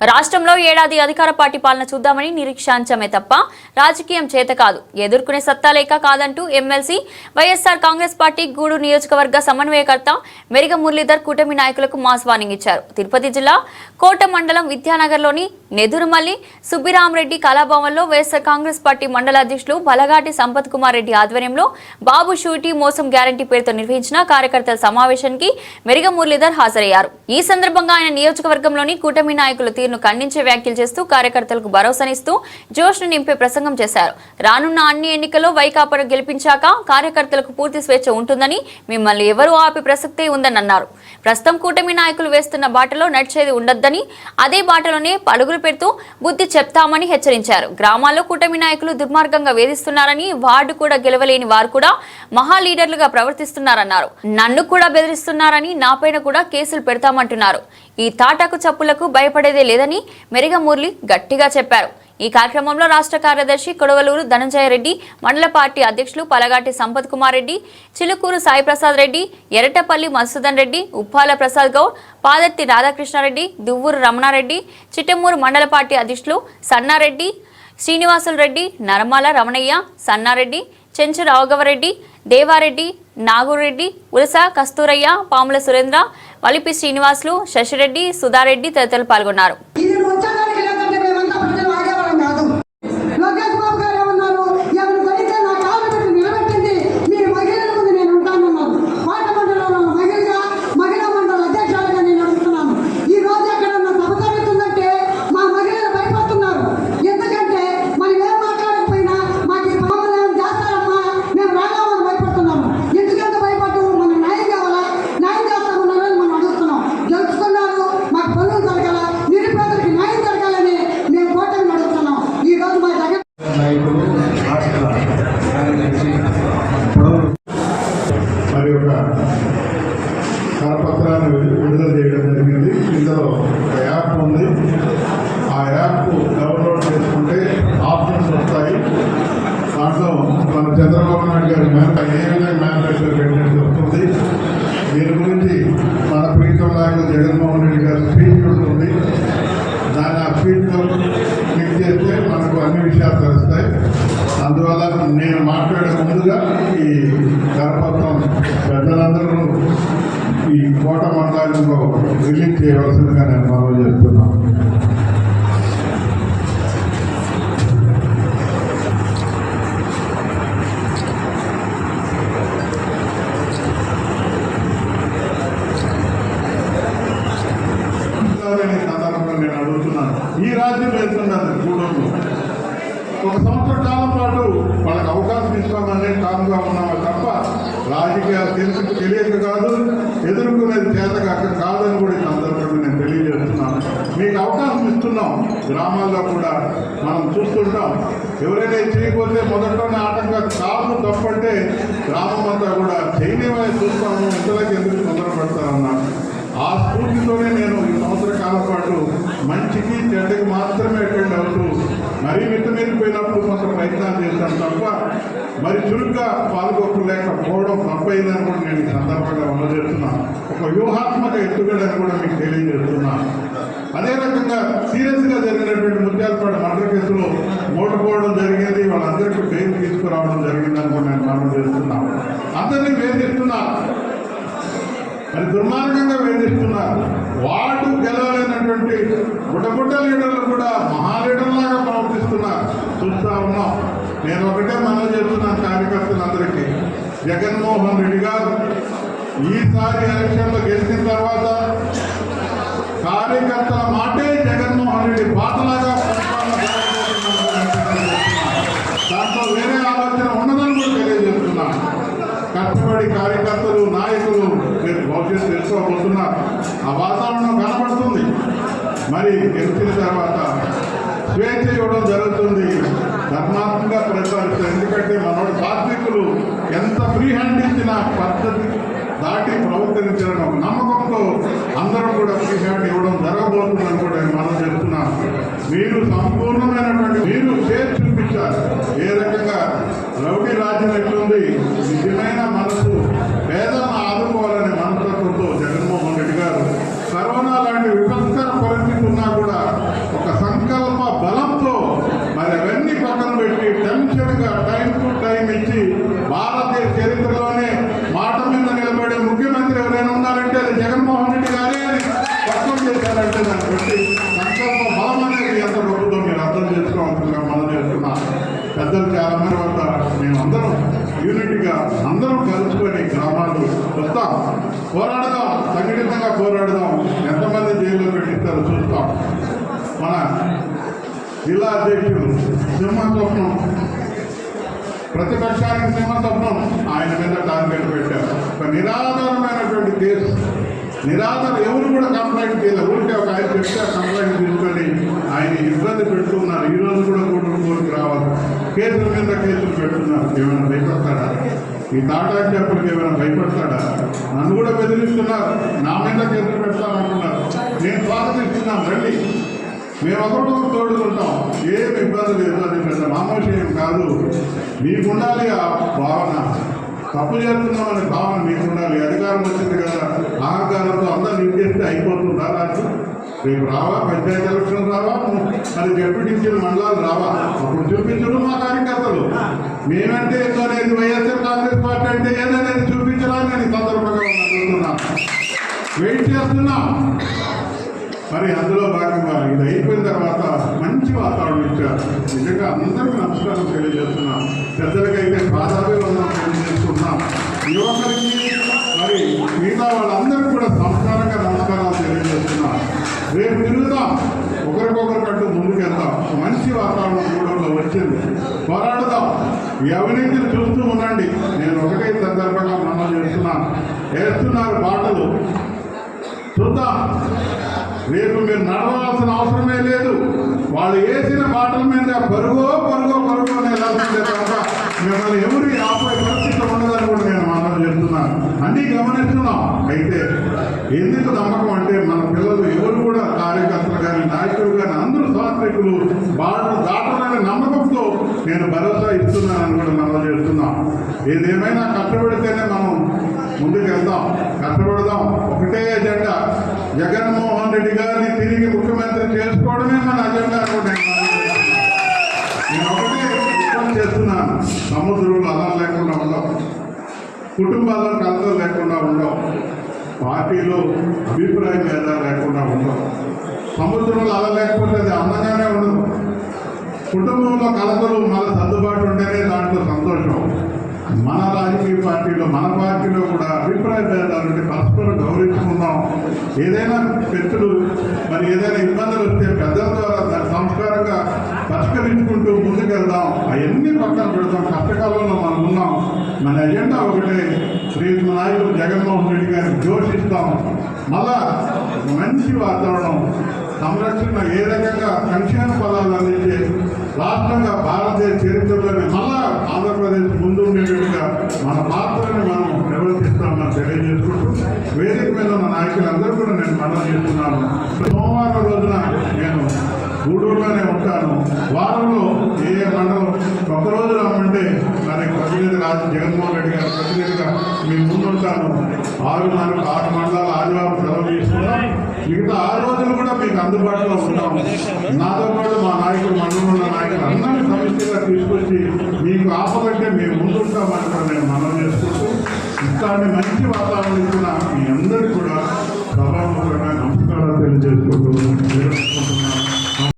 రాష్ట్రంలో ఏడాది అధికార పార్టీ పాలన చూద్దామని నిరీక్షించమే తప్ప రాజకీయం చేత కాదు. ఎదుర్కొనే సత్తా లేక కాదంటూ ఎమ్మెల్సీ వైఎస్ఆర్ కాంగ్రెస్ పార్టీ గూడు నియోజకవర్గ సమన్వయకర్త మెరిగ మురళీధర్ కూటమి నాయకులకు మాస్ వార్నింగ్ ఇచ్చారు. తిరుపతి జిల్లా కోట మండలం విద్యానగర్లోని నెదురుమల్లి సుబ్బిరామరెడ్డి కళాభవన్లో వైఎస్ఆర్ కాంగ్రెస్ పార్టీ మండల అధ్యక్షులు బలగాటి సంపత్ కుమార్ రెడ్డి ఆధ్వర్యంలో బాబు షూటీ మోసం గ్యారంటీ పేరుతో నిర్వహించిన కార్యకర్తల సమావేశానికి మెరిగ మురళీధర్ హాజరయ్యారు. ఈ సందర్భంగా ఆయన నియోజకవర్గంలోని కూటమి నాయకులు తీరును ఖండించే వ్యాఖ్యలు చేస్తూ కార్యకర్తలకు భరోసానిస్తూ జోష్ను నింపే ప్రసంగం చేశారు. రానున్న అన్ని ఎన్నికల్లో వైకాపా గెలిపించాక కార్యకర్తలకు పూర్తి స్వేచ్ఛ ఉంటుందని మిమ్మల్ని ఎవరూ ఆపే ప్రసక్తే ఉందని అన్నారు ప్రస్తుతం కూటమి నాయకులు వేస్తున్న బాటలో నడిచేది ఉండొద్దని అదే బాటలోనే పలుగురు పెడుతూ బుద్ధి చెప్తామని హెచ్చరించారు. గ్రామాల్లో కూటమి నాయకులు దుర్మార్గంగా వేధిస్తున్నారని వార్డు కూడా గెలవలేని వారు కూడా మహా లీడర్లుగా ప్రవర్తిస్తున్నారన్నారు. నన్ను కూడా బెదిరిస్తున్నారని నాపైన కూడా కేసులు పెడతామంటున్నారు. ఈ తాటాకు చప్పులకు భయపడేదే లేదని మెరిగమూర్లి గట్టిగా చెప్పారు. ఈ కార్యక్రమంలో రాష్ట్ర కార్యదర్శి కొడవలూరు ధనంజయ రెడ్డి మండల పార్టీ అధ్యక్షులు పలగాటి సంపత్ కుమార్ రెడ్డి చిలుకూరు సాయి ప్రసాద్ రెడ్డి ఎరటపల్లి మధుసూదన్ రెడ్డి ఉప్పాల ప్రసాద్ గౌడ్ పాదర్తి రాధాకృష్ణారెడ్డి దువ్వూరు రమణారెడ్డి చిట్టమూరు మండల పార్టీ అధ్యక్షులు సన్నారెడ్డి శ్రీనివాసులు రెడ్డి నర్మాల రమణయ్య సన్నారెడ్డి చెంచు రావుగవరెడ్డి దేవారెడ్డి నాగురెడ్డి ఉలస కస్తూరయ్య పాముల సురేంద్ర వలిపి శ్రీనివాసులు శశిరెడ్డి సుధారెడ్డి తదితరులు పాల్గొన్నారు ఇది వచ్చడానికి లేదంటే మేమంతా ప్రజలు ఆగేవాళ్ళం కాదు లోకేష్ బాబు గారు ఏమన్నారు ఎవరు పడితే నా కాలు పెట్టి నిలబెట్టింది మీ మహిళల ముందు నేను ఉంటానన్నారు పాట మండలంలో మహిళగా మహిళా మండల అధ్యక్షులుగా నేను అడుగుతున్నాను ఈ రోజు ఎక్కడన్నా సభ జరుగుతుందంటే మా మహిళలు భయపడుతున్నారు ఎందుకంటే మనం ఏం మాట్లాడకపోయినా మాకు ఈ పాములు ఏం చేస్తారమ్మా మేము రాగామని భయపడుతున్నాము ఎందుకంత భయపడము మనం న్యాయం కావాలా న్యాయం చేస్తామన్నారని మనం అడుగుతున్నాం గెలుచుకున్నారు మాకు పనులు జరగాల నిరుపేదలకు న్యాయం జరగాలని మేము కోటమి అడుగుతున్నాం ఈ రోజు మా జగన్ నాయకులు రాష్ట్ర కార్యదర్శి పొడవు మరి ఒక కరపత్రాన్ని విడు- విడుదల చేయడం జరిగింది ఇందులో ఒక యాప్ ఉంది ఆ యాప్ డౌన్లోడ్ చేసుకుంటే ఆప్షన్స్ వస్తాయి దాంట్లో మన చంద్రబాబు నాయుడు గారి మేర ఏ విధంగా మేనిఫెస్టో పెట్టినట్టు వస్తుంది దీని గురించి మన ప్రీతం నాయకులు జగన్మోహన్ రెడ్డి గారి స్పీచ్ ఉంటుంది దాన్ని ఆ స్పీచ్లో క్లిక్ చేస్తే మనకు అన్ని విషయాలు తెలుస్తాయి అందువల్ల నేను మాట్లాడే ముందుగా ఈ కరపత్రం పెద్దలందరూ ఈ కోట మండలంలో రిలీజ్ చేయవలసిందిగా నేను మనవి చేస్తున్నాను. రాజకీయాలు తెలుసు తెలియక కాదు ఎదుర్కొనేది చేతగా అక్కడ కాదని కూడా ఈ సందర్భంగా నేను తెలియజేస్తున్నాను. మీకు అవకాశం ఇస్తున్నాం. గ్రామాల్లో కూడా మనం చూస్తుంటాం. ఎవరైనా చేయకపోతే మొదట్లోనే ఆటంకాలు కాదు తప్పంటే గ్రామం అంతా కూడా చేయనివే చూస్తాము. ఇంతలోకి ఎందుకు తొందరపడతారన్నారు ఆ స్ఫూర్తితోనే నేను ఈ సంవత్సర కాలం పాటు మంచికి చెడ్డకి మాత్రమే అటెండ్ అవుతూ మరీ మితమీరిపోయినప్పుడు కొంత ప్రయత్నాలు చేశాను తప్ప మరి చురుగ్గా పాల్గొనలేకపోవడం తప్పైందని కూడా నేను ఈ సందర్భంగా అందజేస్తున్నాను ఒక వ్యూహాత్మక ఎత్తుగడని కూడా మీకు తెలియజేస్తున్నాను అదే రకంగా సీరియస్గా జరిగినటువంటి ముత్యాలపాడు మర్డర్ కేసులో ఓడిపోవడం జరిగింది. వాళ్ళందరికీ బెయిల్ తీసుకురావడం జరిగిందని కూడా నేను మనం చేస్తున్నాను అతన్ని వేధిస్తున్నా. మరి దుర్మార్గంగా వేధిస్తున్నారు ఉన్నటువంటి గుడ్డగుడ్డ లీడర్లు కూడా మహా లీడర్లాగా ప్రవర్తిస్తున్నారు. చూస్తా ఉన్నాం. నేను ఒకటే మనం చెప్తున్నాను కార్యకర్తలందరికీ. జగన్మోహన్ రెడ్డి గారు ఈసారి ఎలక్షన్లో గెలిచిన తర్వాత కార్యకర్తల మాటే జగన్మోహన్ రెడ్డి బాటలాగా దాంట్లో వేరే ఆలోచన ఉండదని కూడా తెలియజేస్తున్నాను. కష్టపడి కార్యకర్తలు నాయకులు మీరు భవిష్యత్తు తెలుసుకోబోతున్నారు. ఆ వాతావరణం కనబడుతుంది మరి గెలిచిన తర్వాత స్వేచ్ఛ ఇవ్వడం జరుగుతుంది. ధర్మాత్మకంగా ప్రతిపాదిస్తారు. ఎందుకంటే మనోడు సాత్వికులు ఎంత ఫ్రీ హ్యాండ్ ఇచ్చిన పద్ధతి దాటి ప్రవర్తించడం ఒక నమ్మకంతో అందరం కూడా ఫ్రీ హ్యాండ్ ఇవ్వడం జరగబోతుందని కూడా మనం చెప్తున్నాం మీరు సంపూర్ణమైనటువంటి ఇచ్చి భారతీయ చరిత్రలోనే మాట మీద నిలబడే ముఖ్యమంత్రి ఎవరైనా ఉన్నారంటే అది జగన్మోహన్ రెడ్డి గారే అని స్పష్టం చేశారంటే దాన్ని బట్టి సంకల్ప బలం అనేది ఎంత గొప్పదో మీరు అర్థం చేసుకోవాలంటున్నా మనం చేస్తున్నా పెద్దలు చాలా మంది వద్ద మేమందరం యూనిట్గా అందరం కలుసుకొని గ్రామాలు వస్తాం. పోరాడదాం సంఘటితంగా పోరాడదాం. ఎంతమంది జైల్లో పెట్టిస్తారో చూస్తాం. మన జిల్లా అధ్యక్షుడు సింహస్వప్నం ప్రతిపక్షానికి సింహస్వప్నం ఆయన మీద టార్గెట్ పెట్టారు ఒక నిరాధారమైనటువంటి కేసు. నిరాధారం ఎవరు కూడా కంప్లైంట్ చేయలేదు ఊరికే ఒక ఆయన చెప్తే కంప్లైంట్ తీసుకొని ఆయన ఇబ్బంది పెడుతున్నారు. ఈ రోజు కూడా కోర్టు కోర్టుకు రావాలి కేసుల మీద కేసులు పెడుతున్నారు. ఏమైనా భయపడతాడా? ఈ తాటా చెప్పలకు ఏమైనా భయపడతాడా? నన్ను కూడా బెదిరిస్తున్నారు. నా మీద కేసులు పెడతానంటున్నారు. నేను స్వాగతిస్తున్నాను. రండి. మేము ఒకరికొకరు తోడుకుంటాం ఏం ఇబ్బంది లేదు. అది పెద్ద మామూషయం కాదు. మీకుండాలి ఆ భావన. తప్పు చేస్తున్నామనే భావన మీకుండాలి. అధికారం వచ్చింది కదా. అహంకారంతో అందరూ నిండేస్తే అయిపోతుందా. రాజు. రేపు రావా? పంచాయతీ ఎలక్షన్ రావా? మరి డిప్యూటీసీలు మండలాలు రావా? అప్పుడు చూపించడం మా కార్యకర్తలు. మేమంటే ఏదో అనేది వైఎస్ఆర్ కాంగ్రెస్ పార్టీ అంటే ఏదనేది చూపించడానికి నేను సందర్భంగా అడుగుతున్నా వెయిట్ చేస్తున్నాం. మరి అందులో భాగంగా ఇది అయిపోయిన తర్వాత మంచి వాతావరణం ఇచ్చారు. నిజంగా అందరికీ నమస్కారం తెలియజేస్తున్నాం. పెద్దలకైతే పాదాభివందనం తెలియజేస్తున్నాం. యువకులకి మరి మిగతా వాళ్ళందరికీ కూడా సంస్కారంగా నమస్కారాలు తెలియజేస్తున్నాం. రేపు తిరుగుదాం. ఒకరికొకరికంటూ ముందుకెళ్దాం. మంచి వాతావరణం చూడంలో వచ్చింది. పోరాడుదాం. ఈ అవినీతిని చూస్తూ ఉండండి. నేను ఒకటే సందర్భంగా మనం చేస్తున్నాను వేస్తున్నారు బాటలు చూద్దాం. రేపు మీరు నడవాల్సిన అవసరమే లేదు. వాళ్ళు వేసిన మాటల మీద పరుగో పరుగో పరుగో అని తప్ప మిమ్మల్ని ఎవరు ఆపే పరిస్థితి ఉండదని కూడా నేను మనం చెప్తున్నాను. అన్నీ గమనిస్తున్నాం. అయితే ఎందుకు నమ్మకం అంటే మన పిల్లలు ఎవరు కూడా కార్యకర్తలు కానీ నాయకులు కానీ అందరూ స్వాతంత్రికులు వాళ్ళు దాటాలనే నమ్మకం నేను భరోసా ఇస్తున్నానని కూడా మనం చేస్తున్నాం. ఏదేమైనా కష్టపడితేనే మనం ముందుకు వెళ్దాం. కష్టపడదాం. ఒకటే ఎజెండా జగన్మోహన్ రెడ్డి గారిని తిరిగి ముఖ్యమంత్రి చేసుకోవడమే మన అజెండా అనుకుంటే నేను ఒకటే రిక్వెస్ట్ చేస్తున్నాను. సముద్రంలో అలా లేకుండా ఉండవు కుటుంబాల్లో కలతలు లేకుండా ఉండవు పార్టీలో అభిప్రాయ భేదాలు లేకుండా ఉండవు సముద్రంలో అలా లేకపోతే అది అందంగానే ఉండదు. కుటుంబంలో కలతలు మన సర్దుబాటు ఉంటేనే దాంట్లో సంతోషం. మన రాజకీయ పార్టీలో మన పార్టీలో కూడా అభిప్రాయ భేదాలు ఉంటే పరస్పరం గౌరవించుకుందాం. ఏదైనా పెట్టులు మరి ఏదైనా ఇబ్బందులు వస్తే పెద్దల ద్వారా దాన్ని సంస్కారంగా పరిష్కరించుకుంటూ ముందుకెళ్దాం. అవన్నీ పక్కన పెడతాం కష్టకాలంలో మనం ఉన్నాం. మన ఎజెండా ఒకటే శ్రీ నాయకుడు జగన్మోహన్ రెడ్డి గారిని ఘోషిస్తాం మళ్ళా మంచి వాతావరణం. సంరక్షణ ఏ రకంగా సంక్షేమ పదాలు అందించే రాష్ట్రంగా భారతదేశ చరిత్రలోనే మళ్ళా ఆంధ్రప్రదేశ్ ముందు ఉండేటట్టుగా మన పాత్రని మనం నిర్వర్తిస్తామని తెలియజేసుకుంటూ వేదిక మీద ఉన్న నాయకులందరూ కూడా నేను మనం చేస్తున్నాను. సోమవారం రోజున నేను గూడూరులోనే ఉంటాను. వారంలో ఏ ఏ మండలం ఒక రోజు రమ్మంటే ప్రతినిధిగా జగన్మోహన్ రెడ్డి గారు ప్రతినిధిగా మీ ముందుంటాను. నాలుగు ఆరు మండలాలు ఆదివారం సెలవు చేసుకున్నాం మిగతా ఆరు రోజులు కూడా మీకు అందుబాటులో ఉంటాం. నాతో పాటు మా నాయకులు మండలంలో నాయకులు అందరినీ సమిష్టిగా తీసుకొచ్చి మీకు ఆపదంటే మేము ముందుంటామని కూడా నేను మనం చేసుకుంటూ ఇట్లాంటి మంచి వాతావరణం ఇచ్చిన మీ అందరికీ కూడా సభాముఖంగా నమస్కారాలు తెలియజేసుకుంటూ